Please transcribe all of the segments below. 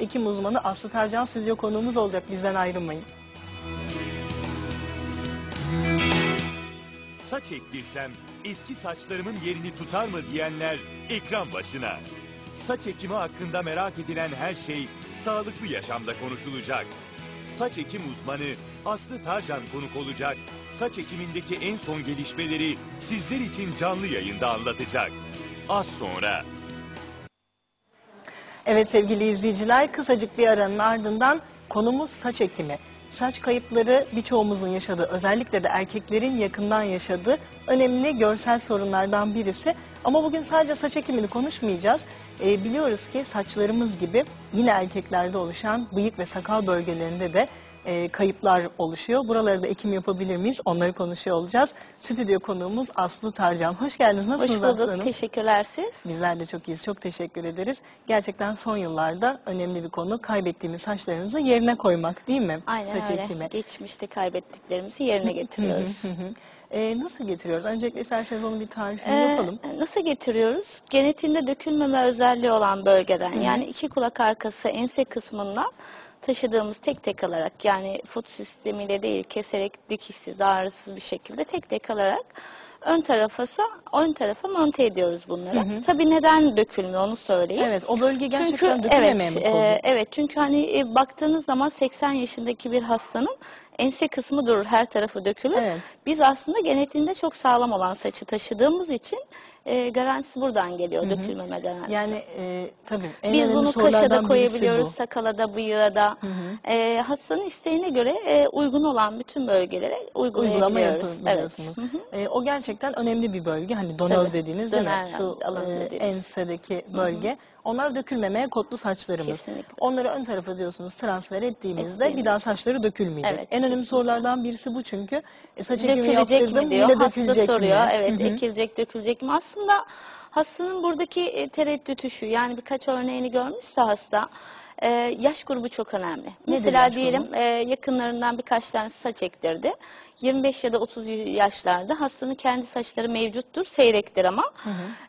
ekim uzmanı Aslı Tarcan stüdyo konuğumuz olacak. Bizden ayrılmayın. Saç ektirsem eski saçlarımın yerini tutar mı diyenler ekran başına. Saç ekimi hakkında merak edilen her şey sağlıklı yaşamda konuşulacak. Saç ekim uzmanı Aslı Tarcan konuk olacak. Saç ekimindeki en son gelişmeleri sizler için canlı yayında anlatacak. Az sonra. Evet sevgili izleyiciler kısacık bir aranın ardından konumuz saç ekimi. Saç kayıpları birçoğumuzun yaşadığı özellikle de erkeklerin yakından yaşadığı önemli görsel sorunlardan birisi. Ama bugün sadece saç ekimini konuşmayacağız. Ee, biliyoruz ki saçlarımız gibi yine erkeklerde oluşan bıyık ve sakal bölgelerinde de e, kayıplar oluşuyor. Buralarda ekim yapabilir miyiz? Onları konuşuyor olacağız. Stüdyo konuğumuz Aslı Tarcan. Hoş geldiniz. Hoş Nasılsınız Aslı bulduk. Hanım? Teşekkürler siz. Bizler de çok iyiyiz. Çok teşekkür ederiz. Gerçekten son yıllarda önemli bir konu. Kaybettiğimiz saçlarımızı yerine koymak değil mi? Aynen Saç öyle. ekimi. Geçmişte kaybettiklerimizi yerine getiriyoruz. Hı hı. Ee, nasıl getiriyoruz? Öncelikle isterseniz onun bir tarifini Ee, yapalım. nasıl getiriyoruz? Genetiğinde dökülmeme özelliği olan bölgeden yani iki kulak arkası ense kısmından taşıdığımız tek tek alarak yani fut sistemiyle değil keserek dikişsiz ağrısız bir şekilde tek tek alarak ön tarafasa ön tarafa monte ediyoruz bunları. Tabii neden dökülmüyor onu söyleyeyim. Evet, o bölge gerçekten çünkü dökülemeyen evet, e, evet çünkü hani e, baktığınız zaman 80 yaşındaki bir hastanın ense kısmı durur, her tarafı dökülür. Evet. Biz aslında genetiğinde çok sağlam olan saçı taşıdığımız için e, garantisi buradan geliyor, dökülmeme garantisi. Yani e, tabii en biz önemli bunu kaşa da koyabiliyoruz, bu. sakala da, bıyığa da. E, hastanın isteğine göre e, uygun olan bütün bölgelere uygulayabiliyoruz. yapabiliyorsunuz. E, o gerçekten önemli bir bölge. Hani donör Tabii, dediğiniz değil mi? döner Şu alanı e, dediğimiz. ensedeki bölge. Onlar dökülmemeye kodlu saçlarımız. Kesinlikle. Onları ön tarafa diyorsunuz transfer ettiğimizde bir Ettiğimiz. daha saçları dökülmeyecek. Evet, en önemli kesinlikle. sorulardan birisi bu çünkü. E, saç ekimi dökülecek yaptırdım, mi diyor. yine Hasta dökülecek soruyor. mi? Evet Hı hı. ekilecek dökülecek mi? Aslında hastanın buradaki e, tereddütü şu. Yani birkaç örneğini görmüşse hasta e, yaş grubu çok önemli. Mesela yaş diyelim e, yakınlarından birkaç tane saç ektirdi. 25 ya da 30 yaşlarda hastanın kendi saçları mevcuttur, seyrektir ama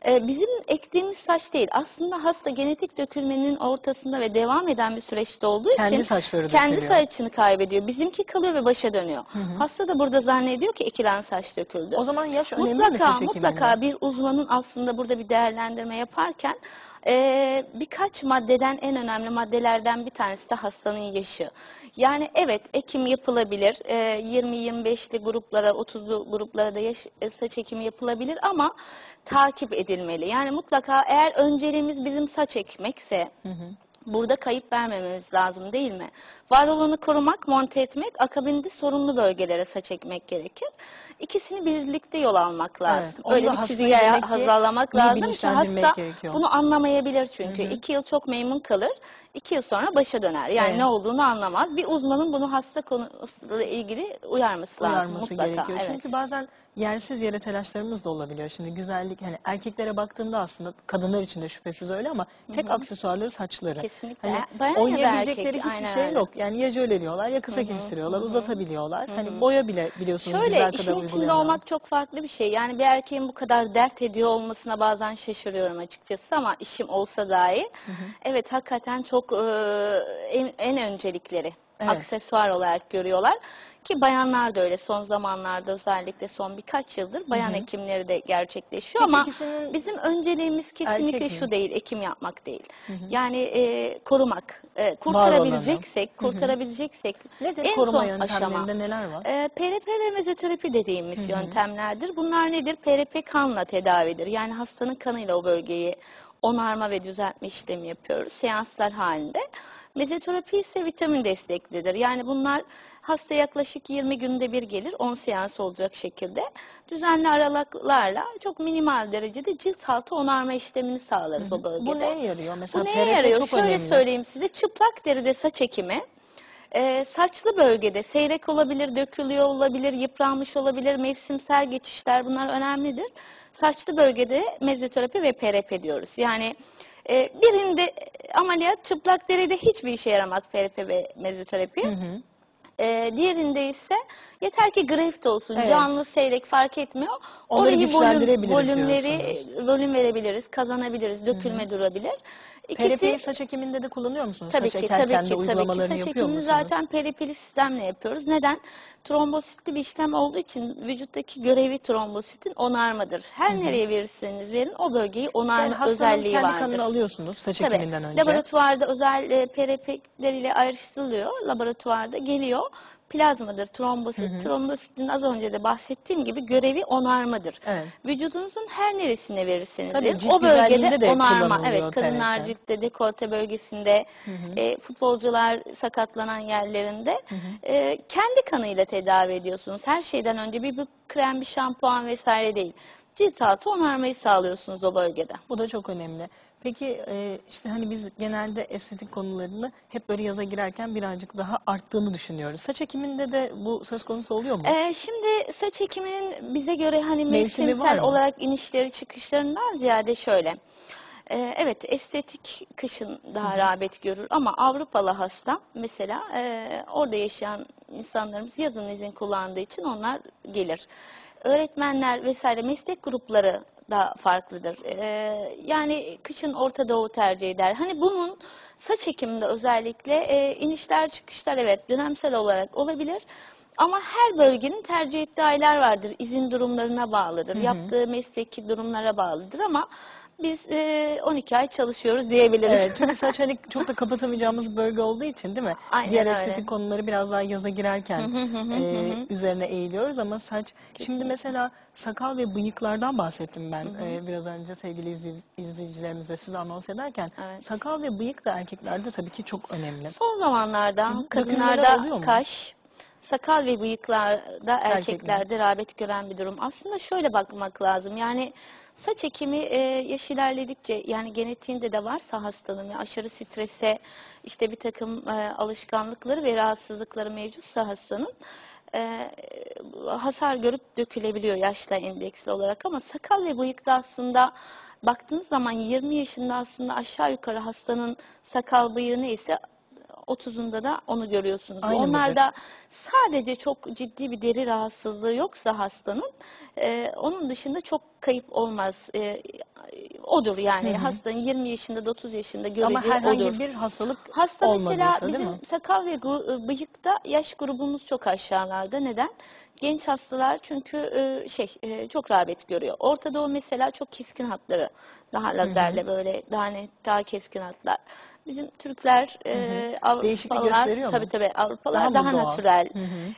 e, bizim ektiğimiz saç değil. Aslında hasta genetik dökülmenin ortasında ve devam eden bir süreçte olduğu Kendi için saçları kendi dökülüyor. saçını kaybediyor. Bizimki kalıyor ve başa dönüyor. Hasta da burada zannediyor ki ekilen saç döküldü. O zaman yaş önemli mi Mutlaka saç mutlaka bir uzmanın aslında burada bir değerlendirme yaparken e, birkaç maddeden en önemli maddelerden bir tanesi de hastanın yaşı. Yani evet ekim yapılabilir. E, 20-25'li gruplara 30'lu gruplara da yaş, e, saç ekimi yapılabilir ama takip edilmeli. Yani mutlaka eğer önceliğimiz bizim saç ekmekse Burada kayıp vermememiz lazım değil mi? Var olanı korumak, monte etmek, akabinde sorunlu bölgelere saç ekmek gerekir. İkisini birlikte yol almak lazım. onu Öyle bir çizgiye hazırlamak lazım ki hasta gerekiyor. bunu anlamayabilir çünkü. iki yıl çok memnun kalır, iki yıl sonra başa döner. Yani Evet. ne olduğunu anlamaz. Bir uzmanın bunu hasta konusuyla ilgili uyarması, lazım uyarması mutlaka. gerekiyor. Evet. Çünkü bazen yersiz yere telaşlarımız da olabiliyor. Şimdi güzellik hani erkeklere baktığımda aslında kadınlar için de şüphesiz öyle ama tek aksesuarları saçları. Kesinlikle. Hani Bayan oynayabilecekleri erkek, hiçbir şey yok. Yani ya jöleliyorlar ya kısa kestiriyorlar, uzatabiliyorlar. Hani boya bile biliyorsunuz Şöyle bizler kadar işin içinde olmak çok farklı bir şey. Yani bir erkeğin bu kadar dert ediyor olmasına bazen şaşırıyorum açıkçası ama işim olsa dahi. Evet hakikaten çok e, en, en öncelikleri Evet. aksesuar olarak görüyorlar. Ki bayanlar da öyle son zamanlarda özellikle son birkaç yıldır bayan ekimleri de gerçekleşiyor Peki ama ikisinin- bizim önceliğimiz kesinlikle şu değil ekim yapmak değil. Yani e, korumak, e, kurtarabileceksek, kurtarabileceksek Nedir en koruma son aşama. neler var? E, PRP ve mezoterapi dediğimiz yöntemlerdir. Bunlar nedir? PRP kanla tedavidir. Yani hastanın kanıyla o bölgeyi onarma ve düzeltme işlemi yapıyoruz seanslar halinde. Mezoterapi ise vitamin desteklidir. Yani bunlar hasta yaklaşık 20 günde bir gelir 10 seans olacak şekilde. Düzenli aralıklarla çok minimal derecede cilt altı onarma işlemini sağlarız o bölgede. Bu neye yarıyor? Mesela Bu neye yarıyor? çok Şöyle önemli. söyleyeyim size çıplak deride saç ekimi e, saçlı bölgede seyrek olabilir, dökülüyor olabilir, yıpranmış olabilir, mevsimsel geçişler bunlar önemlidir. Saçlı bölgede mezoterapi ve PRP diyoruz. Yani e, birinde ameliyat çıplak deride hiçbir işe yaramaz PRP ve mezoterapi. E, diğerinde ise yeter ki greft olsun, Evet. canlı, seyrek fark etmiyor. Onları Orayı volüm, güçlendirebiliriz volümleri diyorsunuz. volüm verebiliriz, kazanabiliriz, dökülme durabilir. İkisi- PRP'yi saç ekiminde de kullanıyor musunuz? Tabii saç ki, tabii ki, tabii ki. Saç ekimini zaten peripeli sistemle yapıyoruz. Neden? Trombositli bir işlem olduğu için vücuttaki görevi trombositin onarmadır. Her nereye verirseniz verin o bölgeyi onarma yani özelliği kendi vardır. kanını alıyorsunuz saç Tabii. ekiminden önce. Laboratuvarda özel e, PRP'leriyle ayrıştırılıyor. Laboratuvarda geliyor. Plazmadır, trombosit. Trombositin az önce de bahsettiğim gibi görevi onarmadır. Evet. Vücudunuzun her neresine verirseniz Tabii, verin, o bölgede de onarma. Evet, kadınlar PRP. ciltte, dekolte bölgesinde, e, futbolcular sakatlanan yerlerinde e, kendi kanıyla tedavi ediyorsunuz. Her şeyden önce bir, bir krem, bir şampuan vesaire değil. Cilt altı onarmayı sağlıyorsunuz o bölgede. Bu da çok önemli. Peki e, işte hani biz genelde estetik konularını hep böyle yaza girerken birazcık daha arttığını düşünüyoruz. Saç ekiminde de bu söz konusu oluyor mu? Ee, şimdi saç ekiminin bize göre hani Mevsimi mevsimsel olarak inişleri çıkışlarından ziyade şöyle. Ee, evet estetik kışın daha rağbet görür ama Avrupalı hasta mesela e, orada yaşayan insanlarımız yazın izin kullandığı için onlar gelir. Öğretmenler vesaire meslek grupları da farklıdır. Ee, yani kışın Orta Doğu tercih eder. Hani bunun saç ekiminde özellikle e, inişler çıkışlar evet dönemsel olarak olabilir. Ama her bölgenin tercih ettiği aylar vardır. İzin durumlarına bağlıdır. Yaptığı mesleki durumlara bağlıdır ama biz e, 12 ay çalışıyoruz diyebiliriz. Evet, çünkü saç hani çok da kapatamayacağımız bölge olduğu için değil mi? Aynen Diğer öyle. estetik konuları biraz daha yaza girerken e, üzerine eğiliyoruz ama saç... Şimdi mesela sakal ve bıyıklardan bahsettim ben e, biraz önce sevgili izleyici- izleyicilerimize siz anons ederken. Evet. Sakal ve bıyık da erkeklerde tabii ki çok önemli. Son zamanlarda kadınlarda kaş, sakal ve bıyıklarda Erkekler. erkeklerde rağbet gören bir durum. Aslında şöyle bakmak lazım. Yani saç ekimi e, yaş ilerledikçe yani genetiğinde de varsa hastanın ve aşırı strese işte bir takım e, alışkanlıkları ve rahatsızlıkları mevcutsa hastanın e, hasar görüp dökülebiliyor yaşla endeksli olarak ama sakal ve bıyıkta aslında baktığınız zaman 20 yaşında aslında aşağı yukarı hastanın sakal bıyığı neyse 30'unda da onu görüyorsunuz. Aynı mıdır? Onlarda sadece çok ciddi bir deri rahatsızlığı yoksa hastanın e, onun dışında çok kayıp olmaz. E, odur yani hastanın 20 yaşında da 30 yaşında Ama göreceği herhangi odur. bir hastalık Hasta mesela bizim sakal ve bıyıkta yaş grubumuz çok aşağılarda. Neden? Genç hastalar çünkü e, şey e, çok rağbet görüyor. Orta Doğu mesela çok keskin hatları. Daha lazerle böyle daha net, daha keskin hatlar. Bizim Türkler, e, Avrupalılar, Değişiklik gösteriyor mu? tabii tabii Avrupalılar Daha daha, doğal? natürel.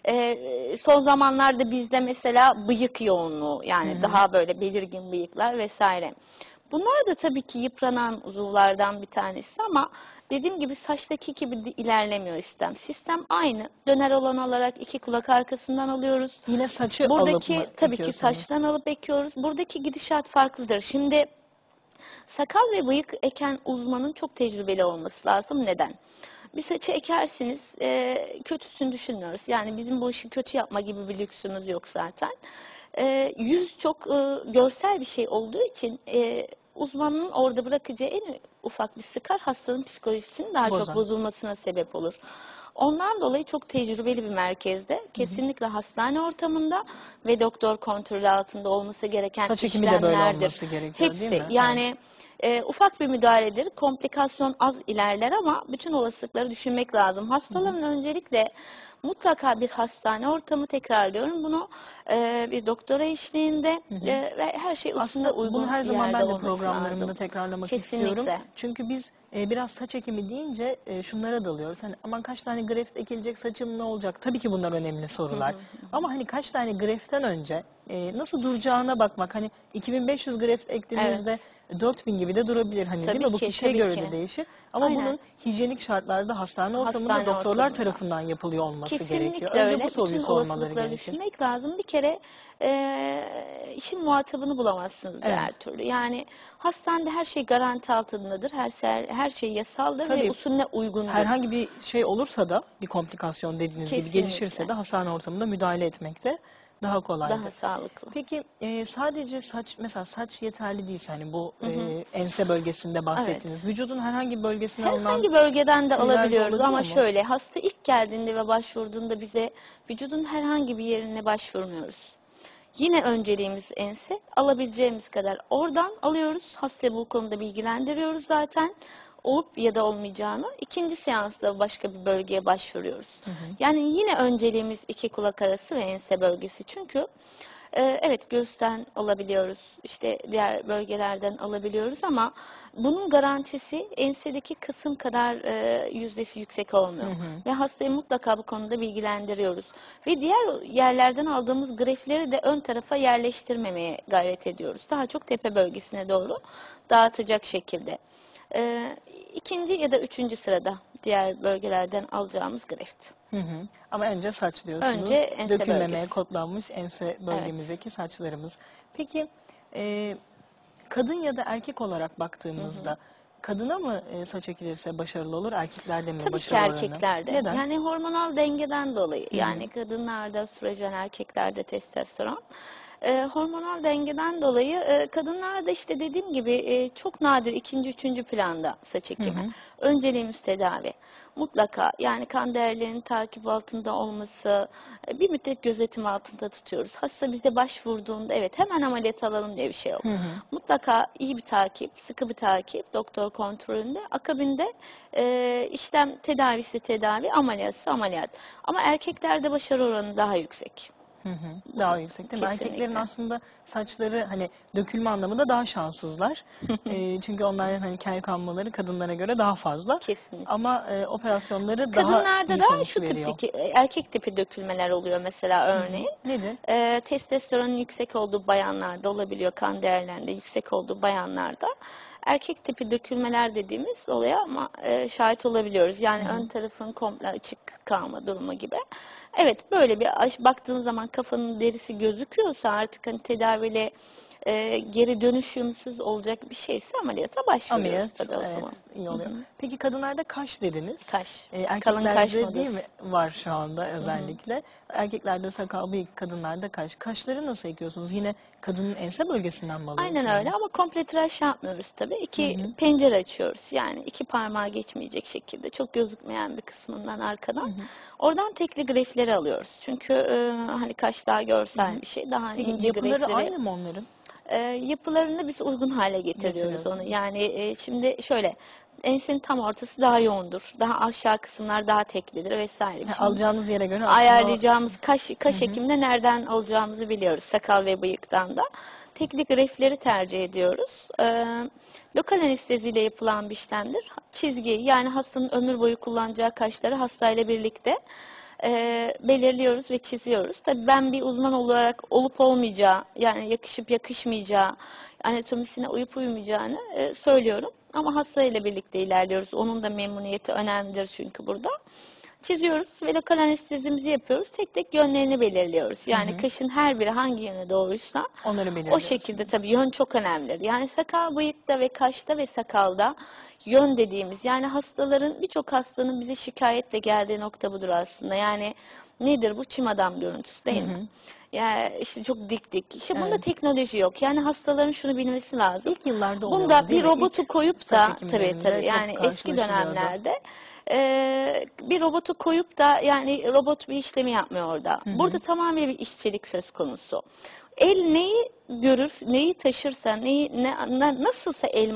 E, son zamanlarda bizde mesela bıyık yoğunluğu yani daha böyle belirgin bıyıklar vesaire. Bunlar da tabii ki yıpranan uzuvlardan bir tanesi ama dediğim gibi saçtaki gibi ilerlemiyor sistem. Sistem aynı. Döner olan alarak iki kulak arkasından alıyoruz. Yine saçı Buradaki alıp mı tabii ki saçtan alıp ekiyoruz. Buradaki gidişat farklıdır. Şimdi sakal ve bıyık eken uzmanın çok tecrübeli olması lazım. Neden? Bir saçı ekersiniz, e, kötüsünü düşünmüyoruz. Yani bizim bu işi kötü yapma gibi bir lüksümüz yok zaten. E, yüz çok e, görsel bir şey olduğu için e, uzmanın orada bırakacağı en ufak bir sıkar hastanın psikolojisinin daha Bozar. çok bozulmasına sebep olur. Ondan dolayı çok tecrübeli bir merkezde, kesinlikle hastane ortamında ve doktor kontrolü altında olması gereken Saç ekimi de böyle işlemlerdir. olması gerekiyor, Hepsi değil mi? yani e, ufak bir müdahaledir, komplikasyon az ilerler ama bütün olasılıkları düşünmek lazım. Hastaların öncelikle mutlaka bir hastane ortamı tekrarlıyorum bunu e, bir doktora eşliğinde e, ve her şey Aslında uygun bunu her zaman ben de programlarımda lazım. tekrarlamak Kesinlikle. istiyorum. Çünkü biz e, biraz saç ekimi deyince e, şunlara dalıyoruz. Hani aman kaç tane greft ekilecek saçım ne olacak? Tabii ki bunlar önemli sorular. Ama hani kaç tane greften önce e, nasıl duracağına bakmak. Hani 2500 greft ektiğinizde 4000 gibi de durabilir hani değil Tabii mi? Bu ki, kişiye tabii göre ki. de değişir. Ama Aynen. bunun hijyenik şartlarda hastane ortamında Hastane doktorlar ortamında. tarafından yapılıyor olması Kesinlikle gerekiyor. Önce öyle. bu soruyu Bütün sormaları gerekiyor. düşünmek lazım. Bir kere e, işin muhatabını bulamazsınız Evet. diğer türlü. Yani hastanede her şey garanti altındadır. Her şey, her şey yasaldır Tabii. ve usulüne uygundur. Herhangi bir şey olursa da bir komplikasyon dediğiniz gibi Kesinlikle. gelişirse de hastane ortamında müdahale etmekte daha kolaydır. daha sağlıklı. Peki e, sadece saç mesela saç yeterli değilse hani bu e, ense bölgesinde bahsettiğiniz vücudun herhangi bir bölgesine alınan Herhangi bölgeden de alabiliyoruz ama mu? şöyle hasta ilk geldiğinde ve başvurduğunda bize vücudun herhangi bir yerine başvurmuyoruz. Yine önceliğimiz ense alabileceğimiz kadar oradan alıyoruz. Hastayı bu konuda bilgilendiriyoruz zaten. olup ya da olmayacağını ikinci seansta başka bir bölgeye başvuruyoruz. Yani yine önceliğimiz iki kulak arası ve ense bölgesi. Çünkü e, evet göğüsten alabiliyoruz, işte diğer bölgelerden alabiliyoruz ama bunun garantisi ensedeki kısım kadar e, yüzdesi yüksek olmuyor. Ve hastayı mutlaka bu konuda bilgilendiriyoruz. Ve diğer yerlerden aldığımız grefleri de ön tarafa yerleştirmemeye gayret ediyoruz. Daha çok tepe bölgesine doğru dağıtacak şekilde. E, ikinci ya da üçüncü sırada diğer bölgelerden alacağımız greft. Hı hı. Ama önce saç diyorsunuz. Önce ense Dökülmemeye bölgesi. kodlanmış ense bölgemizdeki saçlarımız. Peki e, kadın ya da erkek olarak baktığımızda kadına mı e, saç ekilirse başarılı olur, erkeklerde mi Tabii ki başarılı oranı? erkeklerde. Neden? Yani hormonal dengeden dolayı. Yani kadınlarda sürecan, erkeklerde testosteron. Ee, hormonal dengeden dolayı e, kadınlarda işte dediğim gibi e, çok nadir ikinci, üçüncü planda saç ekimi. Önceliğimiz tedavi. Mutlaka yani kan değerlerinin takip altında olması, e, bir müddet gözetim altında tutuyoruz. Hasta bize başvurduğunda evet hemen ameliyat alalım diye bir şey yok. Mutlaka iyi bir takip, sıkı bir takip, doktor kontrolünde. Akabinde e, işlem tedavisi tedavi, ameliyatsı ameliyat. Ama erkeklerde başarı oranı daha yüksek. Hı hı. Daha yüksek değil mi? Kesinlikle. Erkeklerin aslında saçları hani dökülme anlamında daha şanssızlar. e, çünkü onların hani kel kalmaları kadınlara göre daha fazla. Kesinlikle. Ama e, operasyonları daha Kadınlarda da şu veriyor. tipteki e, erkek tipi dökülmeler oluyor mesela örneğin. Nedir? E, testosteronun yüksek olduğu bayanlarda olabiliyor kan değerlerinde yüksek olduğu bayanlarda. Erkek tipi dökülmeler dediğimiz olaya ama e, şahit olabiliyoruz. Yani ön tarafın komple açık kalma durumu gibi. Evet böyle bir baktığın zaman kafanın derisi gözüküyorsa artık hani tedaviyle e, geri dönüşümsüz olacak bir şeyse ameliyata başvuruyoruz Ameliyat tabii o evet, zaman. iyi oluyor. Peki kadınlarda kaş dediniz. Kaş. E, Kalın kaş erkeklerde değil mi var şu anda özellikle. Erkeklerde sakal, bıyık, kadınlarda kaş. Kaşları nasıl ekiyorsunuz? Yine kadının ense bölgesinden mi alıyorsunuz? Aynen öyle ama komple tıraş yapmıyoruz tabii. İki pencere açıyoruz. Yani iki parmağı geçmeyecek şekilde çok gözükmeyen bir kısmından arkadan. Oradan tekli grefleri alıyoruz. Çünkü e, hani kaş daha görsel bir şey. Daha Peki ince yapıları grefleri. aynı mı onların? E, yapılarını biz uygun hale getiriyoruz onu. Yani e, şimdi şöyle ensenin tam ortası daha yoğundur. Daha aşağı kısımlar daha teklidir vesaire. Şimdi alacağınız yere göre aslında o- ayarlayacağımız kaş, kaş ekiminde nereden alacağımızı biliyoruz. Sakal ve bıyıktan da. Teknik grefleri tercih ediyoruz. Ee, lokal anesteziyle yapılan bir işlemdir. Çizgi yani hastanın ömür boyu kullanacağı kaşları hastayla birlikte e, belirliyoruz ve çiziyoruz. Tabii ben bir uzman olarak olup olmayacağı yani yakışıp yakışmayacağı anatomisine uyup uymayacağını e, söylüyorum. Ama hastayla birlikte ilerliyoruz. Onun da memnuniyeti önemlidir çünkü burada çiziyoruz ve lokal anestezimizi yapıyoruz. Tek tek yönlerini belirliyoruz. Yani kaşın her biri hangi yöne doğruysa Onları o belirliyorsunuz. şekilde tabii yön çok önemlidir. Yani sakal bıyıkta ve kaşta ve sakalda yön dediğimiz yani hastaların birçok hastanın bize şikayetle geldiği nokta budur aslında. Yani nedir bu çim adam görüntüsü değil mi? Yani işte çok dik dik. İşte bunda Evet. teknoloji yok. Yani hastaların şunu bilmesi lazım. İlk yıllarda oluyor Bunda değil bir mi? robotu İlk koyup saç da tabii ekimlerinde tabii çok yani eski karşılaşılıyordu. dönemlerde e, bir robotu koyup da yani robot bir işlemi yapmıyor orada. Burada tamamen bir işçilik söz konusu. El neyi görür, neyi taşırsa, neyi ne, na- nasılsa el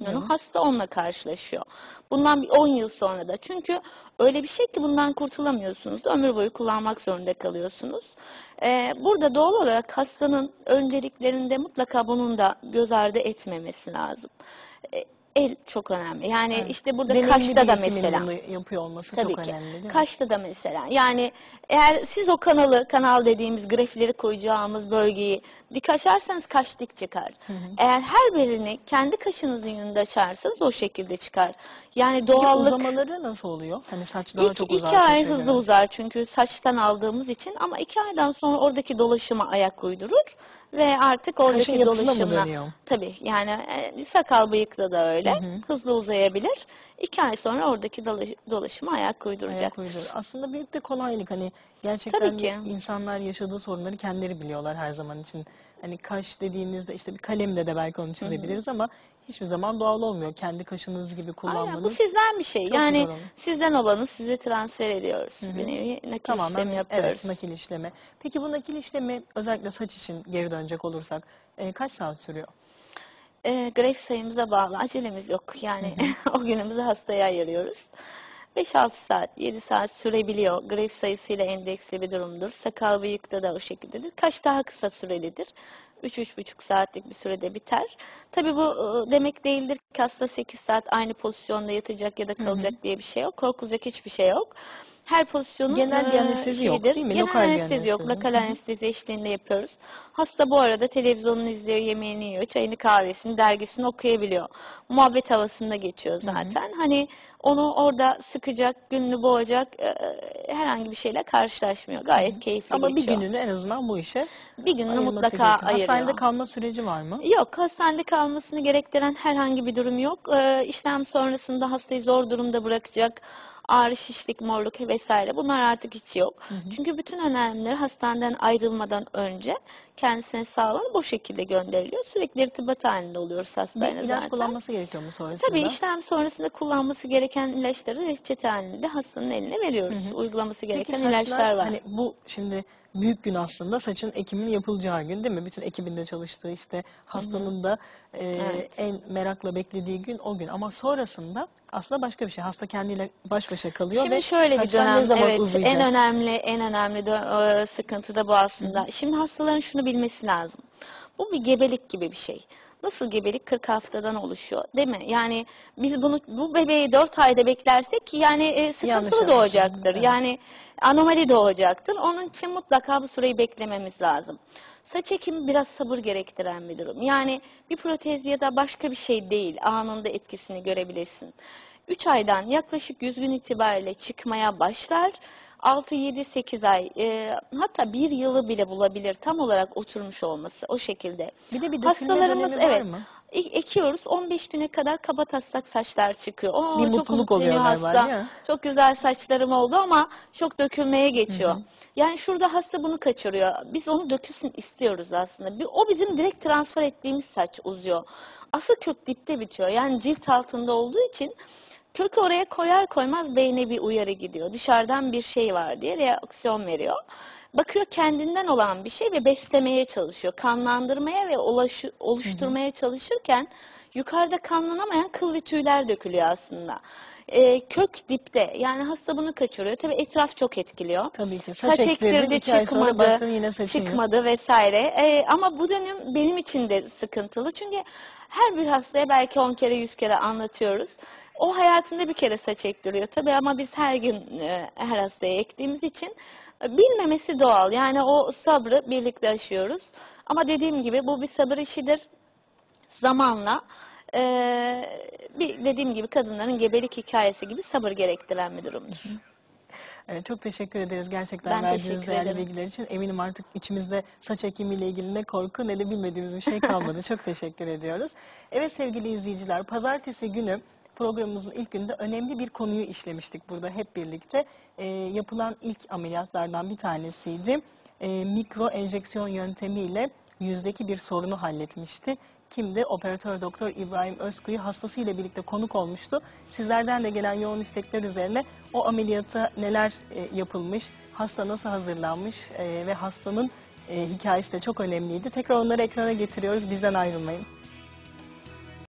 manipülasyonu hasta onunla karşılaşıyor. Bundan bir 10 yıl sonra da. Çünkü öyle bir şey ki bundan kurtulamıyorsunuz. Ömür boyu kullanmak zorunda kalıyorsunuz. Ee, burada doğal olarak hastanın önceliklerinde mutlaka bunun da göz ardı etmemesi lazım. Ee, el çok önemli. Yani işte burada Deneyimli kaşta da mesela. bunu yapıyor olması Tabii çok ki. önemli değil mi? Kaşta da mesela. Yani eğer siz o kanalı, kanal dediğimiz grafleri koyacağımız bölgeyi dik açarsanız kaş dik çıkar. Eğer her birini kendi kaşınızın yönünde açarsanız o şekilde çıkar. Yani Peki doğallık uzamaları nasıl oluyor? Hani saç daha ilk çok iki uzar. ay kaşa hızlı göre. uzar çünkü saçtan aldığımız için ama iki aydan sonra oradaki dolaşıma ayak uydurur ve artık oradaki yapısına mı dolaşımla tabii yani e, sakal bıyıkta da öyle hızlı uzayabilir. İki ay sonra oradaki dolaş- dolaşıma ayak Ayak uyduracaktır. uyduruyor. Aslında büyük de kolaylık hani gerçekten Tabii ki. insanlar yaşadığı sorunları kendileri biliyorlar her zaman için. Hani kaş dediğinizde işte bir kalemle de belki onu çizebiliriz ama hiçbir zaman doğal olmuyor. Kendi kaşınız gibi kullanmanız. Aynen, bu sizden bir şey. Çok yani sizden olanı size transfer ediyoruz. Bir nevi nakil Tamamen işlemi yapıyoruz. evet nakil işlemi. Peki bu nakil işlemi özellikle saç için geri dönecek olursak e, kaç saat sürüyor? E, gref sayımıza bağlı. Acelemiz yok. Yani o günümüzü hastaya ayırıyoruz. 5-6 saat, 7 saat sürebiliyor. Gref sayısıyla endeksli bir durumdur. Sakal bıyıkta da o şekildedir. Kaş daha kısa sürelidir. 3-3,5 saatlik bir sürede biter. Tabii bu demek değildir ki hasta 8 saat aynı pozisyonda yatacak ya da kalacak diye bir şey yok. Korkulacak hiçbir şey yok. Her pozisyonun Genel bir anestezi yok, şeyidir. değil mi? Genel Lokal bir anestezi yok. Lokal anestezi eşliğinde yapıyoruz. Hasta bu arada televizyonunu izliyor, yemeğini yiyor, çayını, kahvesini, dergisini okuyabiliyor. Muhabbet havasında geçiyor zaten. Hani onu orada sıkacak, gününü boğacak e, herhangi bir şeyle karşılaşmıyor. Gayet keyifli Ama bir geçiyor. gününü en azından bu işe bir gününü mutlaka gerekiyor. ayırıyor. Hastanede kalma süreci var mı? Yok, hastanede kalmasını gerektiren herhangi bir durum yok. Ee, işlem sonrasında hastayı zor durumda bırakacak ağrı, şişlik, morluk vesaire bunlar artık hiç yok. Çünkü bütün önemlileri hastaneden ayrılmadan önce kendisine sağlanıp o şekilde gönderiliyor. Sürekli irtibat halinde oluyoruz hastayla ilaç zaten. kullanması gerekiyor mu sonrasında? Tabii işlem sonrasında kullanması gereken ilaçları reçete halinde hastanın eline veriyoruz. Uygulaması Peki gereken saçlar, ilaçlar var. Hani bu şimdi büyük gün aslında saçın ekiminin yapılacağı gün değil mi? Bütün ekibinde çalıştığı işte hastanın da e, Evet. en merakla beklediği gün o gün. Ama sonrasında aslında başka bir şey. Hasta kendiyle baş başa kalıyor Şimdi ve şöyle bir dönem, ne zaman evet, uzayacak? en önemli, en önemli e, sıkıntı da bu aslında. Şimdi hastaların şunu bilmesi lazım. Bu bir gebelik gibi bir şey. Nasıl gebelik 40 haftadan oluşuyor, değil mi? Yani biz bunu bu bebeği 4 ayda beklersek yani e, Yanlış sıkıntılı anlaşıldı, doğacaktır. evet. Yani anomali doğacaktır. Onun için mutlaka bu süreyi beklememiz lazım. Saç ekimi biraz sabır gerektiren bir durum. Yani bir protez ya da başka bir şey değil. Anında etkisini görebilirsin. 3 aydan yaklaşık 100 gün itibariyle çıkmaya başlar. 6, 7, 8 ay e, hatta bir yılı bile bulabilir tam olarak oturmuş olması o şekilde. Bir de bir dökülme Hastalarımız dönemi var evet mı? e- ekiyoruz 15 güne kadar kaba taslak saçlar çıkıyor. Oo, Bir çok mutluluk oluyor galiba, hasta. değil mi? Çok güzel saçlarım oldu ama çok dökülmeye geçiyor. Yani şurada hasta bunu kaçırıyor. Biz onu dökülsün istiyoruz aslında. Bir- O bizim direkt transfer ettiğimiz saç uzuyor. Asıl kök dipte bitiyor. Yani cilt altında olduğu için kökü oraya koyar koymaz beyne bir uyarı gidiyor. Dışarıdan bir şey var diye reaksiyon veriyor. Bakıyor kendinden olan bir şey ve beslemeye çalışıyor. Kanlandırmaya ve ulaşı- oluşturmaya çalışırken yukarıda kanlanamayan kıl ve tüyler dökülüyor aslında. Ee, kök dipte yani hasta bunu kaçırıyor. Tabii etraf çok etkiliyor. Tabii ki. Saç ay sonra baktın yine çıkmadı vesaire. Ee, ama bu dönem benim için de sıkıntılı. Çünkü her bir hastaya belki 10 kere 100 kere anlatıyoruz. O hayatında bir kere saç ektiriyor tabii ama biz her gün e, her hastaya ektiğimiz için e, bilmemesi doğal. Yani o sabrı birlikte aşıyoruz. Ama dediğim gibi bu bir sabır işidir. Zamanla e, bir dediğim gibi kadınların gebelik hikayesi gibi sabır gerektiren bir durumdur. Evet, çok teşekkür ederiz gerçekten Ben verdiğiniz değerli ederim. bilgiler için. Eminim artık içimizde saç ekimiyle ilgili ne korku ne de bilmediğimiz bir şey kalmadı. çok teşekkür ediyoruz. Evet sevgili izleyiciler, pazartesi günü programımızın ilk gününde önemli bir konuyu işlemiştik burada hep birlikte. Ee, yapılan ilk ameliyatlardan bir tanesiydi. Ee, mikro enjeksiyon yöntemiyle yüzdeki bir sorunu halletmişti. Kimdi? Operatör Doktor İbrahim Özkuyu hastasıyla birlikte konuk olmuştu. Sizlerden de gelen yoğun istekler üzerine o ameliyata neler e, yapılmış, hasta nasıl hazırlanmış e, ve hastanın e, hikayesi de çok önemliydi. Tekrar onları ekrana getiriyoruz. Bizden ayrılmayın.